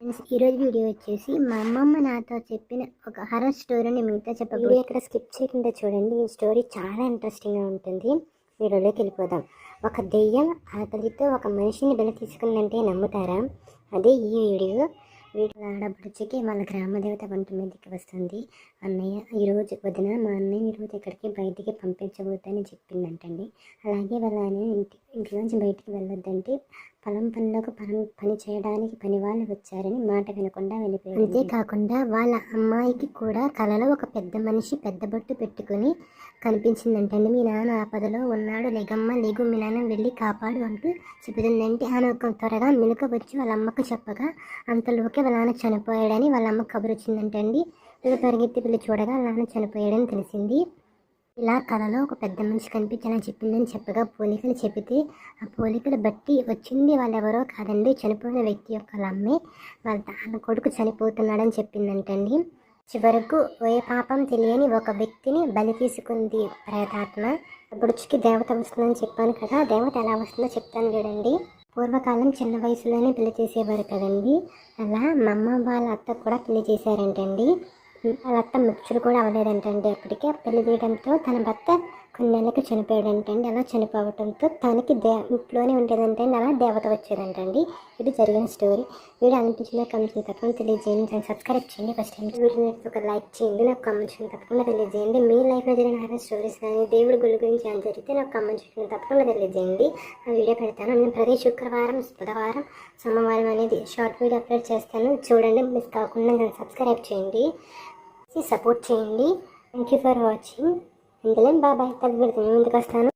Friends ఈరోజు video వచ్చేసి మా అమ్మమ్మ నాతో చెప్పిన ఒక హర్రర్ స్టోరీని మీతో చెప్ప ఇక్కడ స్కిప్ చేయకుండా చూడండి. ఈ స్టోరీ చాలా ఇంట్రెస్టింగ్గా ఉంటుంది. వీడియోలోకి వెళ్ళిపోదాం. ఒక దెయ్యం ఆకలితో ఒక మనిషిని బలి తీసుకుందంటే నమ్ముతారా? అదే ఈ వీడియో. వీడియో ఆడబడుచుకి వాళ్ళ గ్రామదేవత వంట మీదకి వస్తుంది. అన్నయ్య ఈరోజు వదిన మా అన్నయ్య ఈరోజు ఇక్కడికి బయటికి పంపించబోతుందని చెప్పిందంటండి. అలాగే వాళ్ళ ఆయన ఇంటి ఇంట్లోంచి బయటికి వెళ్ళొద్దంటే పొలం పనులకు పని పని చేయడానికి పని వాళ్ళు వచ్చారని మాట వినకుండా వెళ్ళిపోయారు. అంతేకాకుండా వాళ్ళ అమ్మాయికి కూడా కలలో ఒక పెద్ద మనిషి పెద్ద బొట్టు పెట్టుకుని కనిపించిందంటండి. మీ నాన్న ఆపదలో ఉన్నాడు లేగమ్మ లేగు మీ నాన్న వెళ్ళి కాపాడు అంటూ చెబుతుందంటే ఆమె ఒక త్వరగా మెలుక వచ్చి వాళ్ళ అమ్మకు చెప్పగా అంతలోకే వాళ్ళ నాన్న చనిపోయాడని వాళ్ళ అమ్మ కబురు వచ్చిందంటండి వీళ్ళు పరిగెత్తి వెళ్ళి చూడగా వాళ్ళ నాన్న చనిపోయాడని తెలిసింది. ఇలా కళలో ఒక పెద్ద మనిషి కనిపించి అలా చెప్పిందని చెప్పగా పోలికలు చెబితే ఆ పోలికలు బట్టి వచ్చింది వాళ్ళెవరో కాదండి చనిపోయిన వ్యక్తి యొక్క వాళ్ళ అమ్మే వాళ్ళ తాను కొడుకు చనిపోతున్నాడని చెప్పిందంటండి. చివరకు ఏ పాపం తెలియని ఒక వ్యక్తిని బలి తీసుకుంది ప్రేతాత్మ బుడుచుకి దేవత వస్తుందని చెప్పాను కదా దేవత ఎలా వస్తుందో చెప్తాను చూడండి. పూర్వకాలం చిన్న వయసులోనే పెళ్ళి చేసేవారు కదండి. అలా మా అమ్మ వాళ్ళ అత్త కూడా పెళ్ళి చేశారంటండి. వాళ్ళ అత్త ముచ్చుడు కూడా అవ్వలేదంటండి అప్పటికే పెళ్ళి చేయడంతో తన భర్త కొన్ని నెలలకు చనిపోయాడంటండి. అలా చనిపోవడంతో తనకి దే ఇంట్లోనే ఉండేదంటండి. అలా దేవత వచ్చేదంటండి ఇది జరిగిన స్టోరీ. వీడియో అనిపించిన కమెంట్స్ని తప్పకుండా తెలియజేయండి. దాన్ని సబ్స్క్రైబ్ చేయండి. ఫస్ట్ టైం వీడియో ఒక లైక్ చేయండి. నాకు కమెంట్ తప్పకుండా తెలియజేయండి. మీ లైఫ్లో జరిగిన స్టోరీస్ కానీ దేవుడి గుడి గురించి అని జరిగితే నాకు కమెంట్స్ చేయండి. తప్పకుండా తెలియజేయండి. ఆ వీడియో పెడతాను. నేను ప్రతి శుక్రవారం బుధవారం సోమవారం అనేది షార్ట్ వీడియో అప్లోడ్ చేస్తాను. చూడండి. మిస్ కాకుండా దాన్ని సబ్స్క్రైబ్ చేయండి. సపోర్ట్ చేయండి. థ్యాంక్ యూ ఫర్ వాచింగ్ అందులో బాబాయ్ తగ్గి ముందుకు వస్తాను?